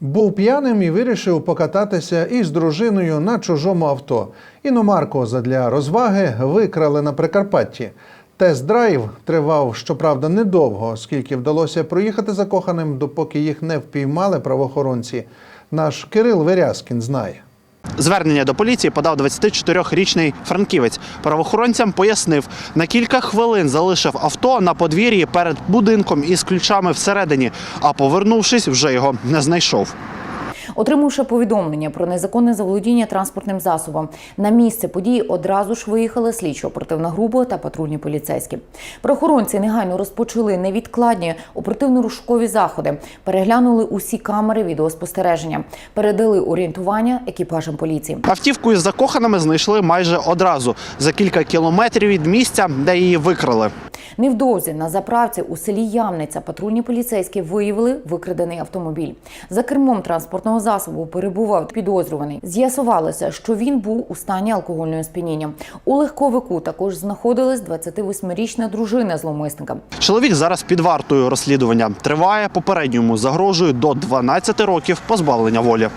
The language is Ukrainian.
Був п'яним і вирішив покататися із дружиною на чужому авто. Іномарку задля розваги викрали на Прикарпатті. Тест-драйв тривав, щоправда, недовго, оскільки вдалося проїхати закоханим, допоки їх не впіймали правоохоронці. Наш Кирил Верязкін знає. Звернення до поліції подав 24-річний франківець. Правоохоронцям пояснив, на кілька хвилин залишив авто на подвір'ї перед будинком із ключами всередині, а повернувшись, вже його не знайшов. Отримавши повідомлення про незаконне заволодіння транспортним засобом, на місце події одразу ж виїхали слідчо-оперативна група та патрульні поліцейські. Правоохоронці негайно розпочали невідкладні оперативно-розшукові заходи, переглянули усі камери відеоспостереження, передали орієнтування екіпажам поліції. Автівку із закоханими знайшли майже одразу за кілька кілометрів від місця, де її викрали. Невдовзі на заправці у селі Ямниця патрульні поліцейські виявили викрадений автомобіль. За кермом транспортного засобу перебував підозрюваний. З'ясувалося, що він був у стані алкогольного сп'яніння. У легковику також знаходилась 28-річна дружина зловмисника. Чоловік зараз під вартою розслідування триває. Попередньому загрожує до 12 років позбавлення волі.